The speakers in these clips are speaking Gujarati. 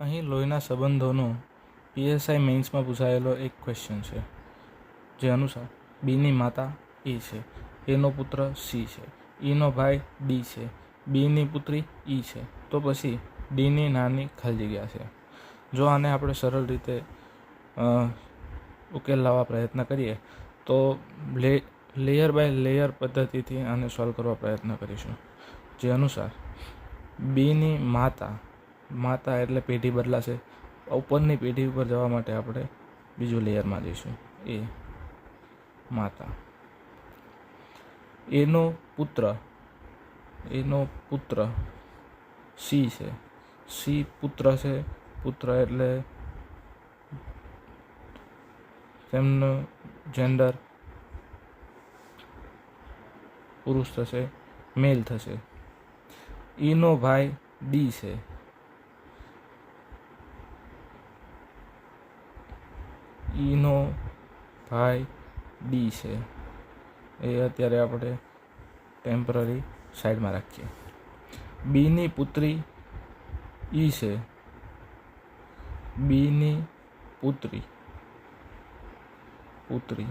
અહીં લોહીના સંબંધોનો પીએસઆઈ મેઇન્સમાં પૂછાયેલો એક ક્વેશ્ચન છે, જે અનુસાર બીની માતા એ છે. એનો પુત્ર સી છે. ઈનો ભાઈ ડી છે. બીની પુત્રી ઈ છે. તો પછી ડીની નાની ખાલી જગ્યા છે. જો આને આપણે સરળ રીતે ઉકેલ લાવવા પ્રયત્ન કરીએ, તો લેયર બાય લેયર પદ્ધતિથી આને સોલ્વ કરવા પ્રયત્ન કરીશું. જે અનુસાર બીની માતા માતા એટલે પેઢી બદલાશે. ઉપરની પેઢી ઉપર જવા માટે આપણે બીજું લેયરમાં જઈશું. એ માતા. એનો પુત્ર એનો પુત્ર સી છે. સી પુત્ર છે. પુત્ર એટલે તેમનું જેન્ડર પુરુષ થશે મેલ થશે. એનો ભાઈ ડી છે. ઈનો ભાઈ ડી છે. એ અત્યારે આપણે ટેમ્પરરી સાઈડમાં રાખીએ. બીની પુત્રી ઈ છે. બીની પુત્રી. પુત્રી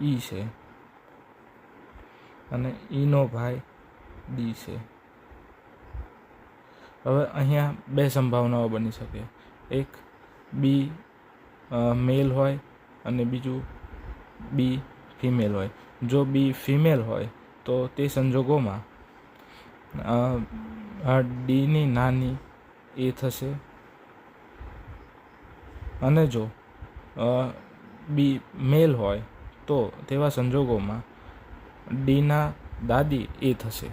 ઈ છે. અને ઈનો ભાઈ ડી છે. હવે અહીંયા બે સંભાવનાઓ બની શકે. એક બી મેલ હોય અને બીજું બી ફિમેલ હોય. જો બી ફિમેલ હોય, તો તે સંજોગોમાં ડીની નાની એ થશે. અને જો બી મેલ હોય, તો તેવા સંજોગોમાં ડીના દાદી એ થશે.